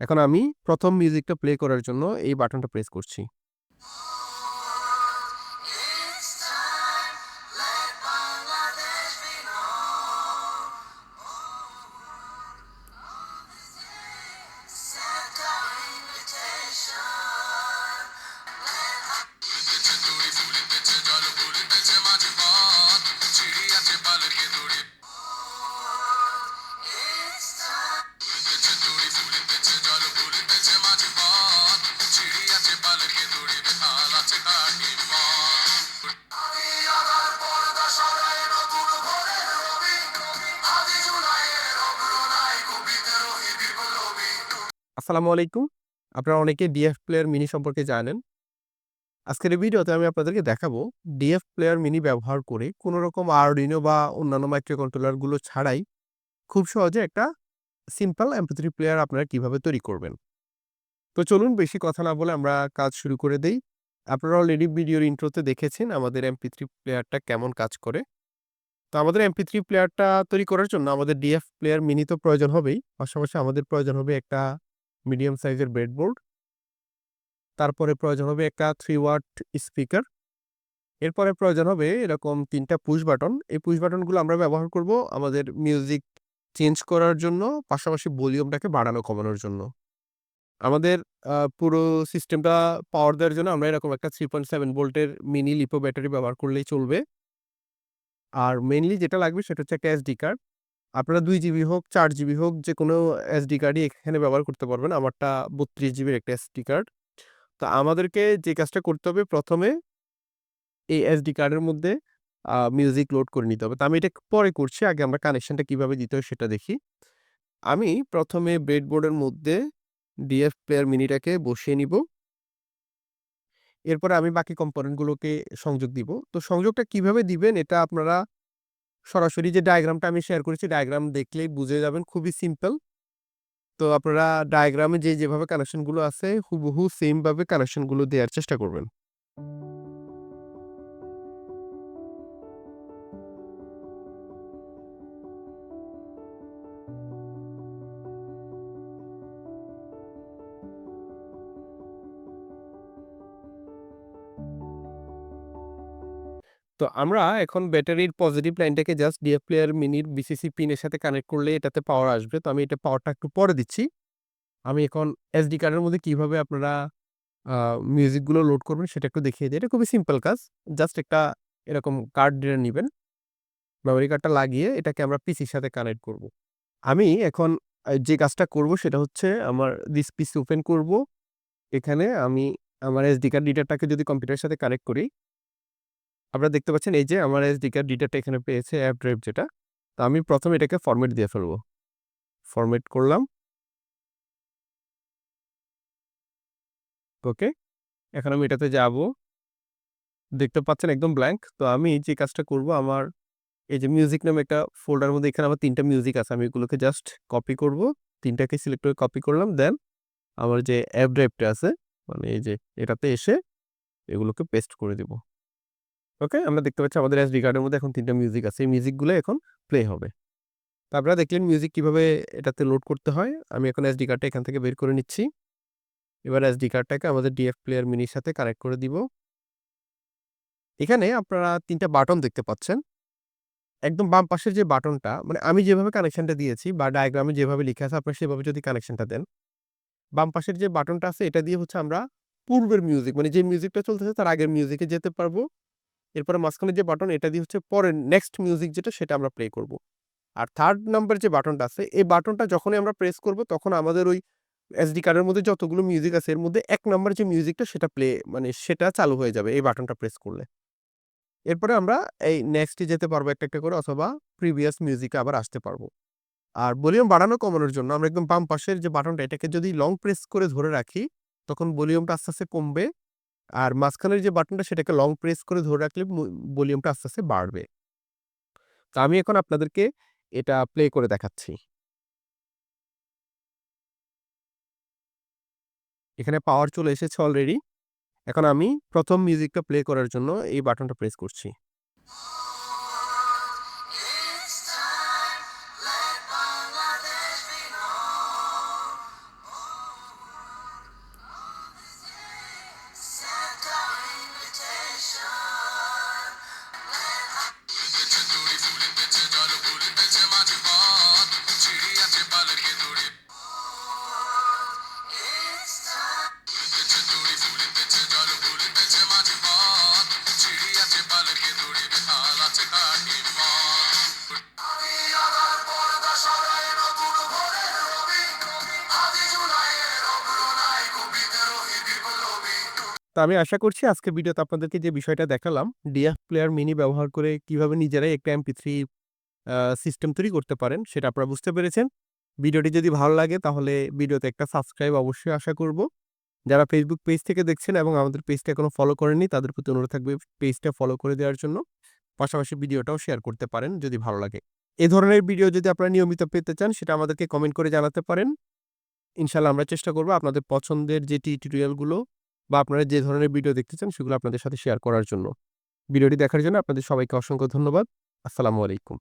এখন আমি প্রথম মিউজিকটা প্লে করার জন্য এই বাটনটা প্রেস করছি। আসসালামু আলাইকুম। আপনারা অনেকে ডিএফ প্লেয়ার মিনি সম্পর্কে জানেন। আজকের এই ভিডিওতে আমি আপনাদেরকে দেখাবো ডিএফ প্লেয়ার মিনি ব্যবহার করে কোনো রকম আরডিনো বা অন্যান্য মাইক্রো কন্ট্রোলারগুলো ছাড়াই খুব সহজে একটা সিম্পল এমপি3 প্লেয়ার আপনারা কীভাবে তৈরি করবেন। তো চলুন বেশি কথা না বলে আমরা কাজ শুরু করে দেই। আপনারা অলরেডি ভিডিওর ইন্ট্রোতে দেখেছেন আমাদের এমপি3 প্লেয়ারটা কেমন কাজ করে। তো আমাদের এমপি3 প্লেয়ারটা তৈরি করার জন্য আমাদের ডিএফ প্লেয়ার মিনি তো প্রয়োজন হবেই। পাশাপাশি আমাদের প্রয়োজন হবে একটা মিডিয়াম সাইজের ব্রেডবোর্ড। তারপরে প্রয়োজন হবে একটা থ্রি ওয়াট স্পিকার। এরপরে প্রয়োজন হবে এরকম তিনটা পুশ বাটন। এই পুশ বাটনগুলো আমরা ব্যবহার করব আমাদের মিউজিক চেঞ্জ করার জন্য, পাশাপাশি ভলিউমটাকে বাড়ানো কমানোর জন্য। আমাদের পুরো সিস্টেমটা পাওয়ার দেওয়ার জন্য আমরা এরকম একটা 3.7 ভোল্টের মিনি লিপো ব্যাটারি ব্যবহার করলেই চলবে। আর মেনলি যেটা লাগবে সেটা হচ্ছে একটা এসডি কার্ড। আপনারা দুই জিবি হোক, চার জিবি হোক যেকোনো এসডি কার্ডই এখানে ব্যবহার করতে পারবেন। আমারটা ৩২ জিবির একটা এসডি কার্ড। তো আমাদেরকে যে কাজটা করতে হবে প্রথমে এই এসডি কার্ডের মধ্যে মিউজিক লোড করে নিতে হবে। তো আমি এটা পরে করছি। আগে আমরা কানেকশানটা কীভাবে দিতে হয় সেটা দেখি। আমি প্রথমে ব্রেডবোর্ডের মধ্যে ডিএফ প্লেয়ার মিনিটাকে বসিয়ে নিবো। এরপরে আমি বাকি কম্পোনেন্টগুলোকে সংযোগ দিব। তো সংযোগটা কীভাবে দিবেন এটা আপনারা সরাসরি যে ডায়াগ্রামটা আমি শেয়ার করেছি ডায়াগ্রাম দেখলেই বুঝে যাবেন খুবই সিম্পল। তো আপনারা ডায়াগ্রামে যে যেভাবে কানেকশনগুলো আছে, হুবহু সেমভাবে কানেকশনগুলো দেওয়ার চেষ্টা করবেন। তো আমরা এখন ব্যাটারির পজিটিভ লাইনটাকে জাস্ট ডিএফ প্লেয়ার মিনির বিসিসি পিনের সাথে কানেক্ট করলে এটাতে পাওয়ার আসবে। তো আমি এটা পাওয়ারটা একটু পরে দিচ্ছি। আমি এখন এসডি কার্ডের মধ্যে কীভাবে আপনারা মিউজিকগুলো লোড করবেন সেটা একটু দেখিয়ে দিই। এটা খুবই সিম্পল কাজ। জাস্ট একটা এরকম কার্ড দিয়ে নেবেন মেমোরি কার্ডটা লাগিয়ে এটাকে আমরা পিসির সাথে কানেক্ট করব। আমি এখন যে কাজটা করব সেটা হচ্ছে আমার দিস পিসি ওপেন করব। এখানে আমি আমার এসডি কার্ড রিডারটাকে যদি কম্পিউটারের সাথে কানেক্ট করি আপনারা দেখতে পাচ্ছেন এই যে আমার এসডি কার্ড রিডারটা এখানে পেয়েছে অ্যাপ ড্রাইভ যেটা। তো আমি প্রথমে এটাকে ফরমেট দিয়ে ফেলব। ফরমেট করলাম। ওকে। এখন আমি এটাতে যাব। দেখতে পাচ্ছেন একদম ব্ল্যাঙ্ক তো আমি যে কাজটা করব, আমার এই যে মিউজিক নামে একটা ফোল্ডার মধ্যে এখানে আমার ৩ টা মিউজিক আছে। আমি এগুলোকে জাস্ট কপি করব। তিনটাকে সিলেক্ট করে কপি করলাম। দেন আমার যে অ্যাপ ড্রাইভটা আছে মানে এই যে এটাতে এসে এগুলোকে পেস্ট করে দিব। ওকে? আমরা দেখতে পাচ্ছি আমাদের এসডি কার্ডের মধ্যে এখন ৩ টা মিউজিক আছে। এই মিউজিকগুলো এখন প্লে হবে। তো আপনারা দেখলেন মিউজিক কীভাবে এটাতে লোড করতে হয়। আমি এখন এসডি কার্ডটা এখান থেকে বের করে নিচ্ছি। এবার এসডি কার্ডটাকে আমাদের ডিএফ প্লেয়ার মিনির সাথে কানেক্ট করে দিব। এখানে আপনারা ৩ টা বাটন দেখতে পাচ্ছেন। একদম বাম পাশের যে বাটনটা মানে আমি যেভাবে কানেকশনটা দিয়েছি বা ডায়াগ্রামে যেভাবে লিখা আছে, আপনারা সেভাবে যদি কানেকশনটা দেন। বাম পাশের যে বাটনটা আছে, এটা দিয়ে হচ্ছে আমরা পূর্বের মিউজিক মানে যে মিউজিকটা চলতেছে, তার আগের মিউজিকে যেতে পারব। এরপরে মাঝখানে যে বাটন এটা দিয়ে হচ্ছে পরের নেক্সট মিউজিক যেটা সেটা আমরা প্লে করব। আর থার্ড নাম্বার যে বাটনটা আছে এই বাটনটা যখনই আমরা প্রেস করব তখন আমাদের ওই এসডি কার্ডের মধ্যে যতগুলো মিউজিক আছে এর মধ্যে ১ নাম্বার যে মিউজিকটা সেটা প্লে মানে সেটা চালু হয়ে যাবে এই বাটনটা প্রেস করলে। এরপরে আমরা এই নেক্সট যেতে পারব একটা, একটা করে অথবা প্রিভিয়াস মিউজিকে আবার আসতে পারব। আর ভলিউম বাড়ানো কমানোর জন্য আমরা একদম বাম পাশের যে বাটনটা এটাকে যদি লং প্রেস করে ধরে রাখি তখন ভলিউমটা আস্তে, আস্তে কমবে। আর মাঝখানের যে বাটনটা সেটাকে লং প্রেস করে ধরে রাখলে ভলিউমটা আস্তে, আস্তে বাড়বে। তো আমি এখন আপনাদেরকে এটা প্লে করে দেখাচ্ছি। এখানে পাওয়ার চলে এসেছে অলরেডি। এখন আমি প্রথম মিউজিকটা প্লে করার জন্য এই বাটনটা প্রেস করছি। তো আমি আশা করছি আজকে ভিডিওতে আপনাদেরকে যে বিষয়টা দেখালাম ডিএফ প্লেয়ার মিনি ব্যবহার করে কীভাবে নিজেরাই একটা এমপি থ্রি সিস্টেম তৈরি করতে পারেন সেটা আপনারা বুঝতে পেরেছেন। ভিডিওটি যদি ভালো লাগে তাহলে ভিডিওতে একটা সাবস্ক্রাইব অবশ্যই আশা করব। যারা ফেসবুক পেজ থেকে দেখছেন এবং আমাদের পেজটা এখনও ফলো করেননি তাদের প্রতি অনুরোধ থাকবে পেজটা ফলো করে দেওয়ার জন্য। পাশাপাশি ভিডিওটাও শেয়ার করতে পারেন যদি ভালো লাগে। এ ধরনের ভিডিও যদি আপনারা নিয়মিত পেতে চান সেটা আমাদেরকে কমেন্ট করে জানাতে পারেন। ইনশাল্লাহ আমরা চেষ্টা করব আপনাদের পছন্দের যে টিউটোরিয়ালগুলো বা আপনারা যে ধরনের ভিডিও দেখতে চান, সেগুলো আপনাদের সাথে শেয়ার করার জন্য। ভিডিওটি দেখার জন্য আপনাদের সবাইকে অসংখ্য ধন্যবাদ। আসসালামু আলাইকুম।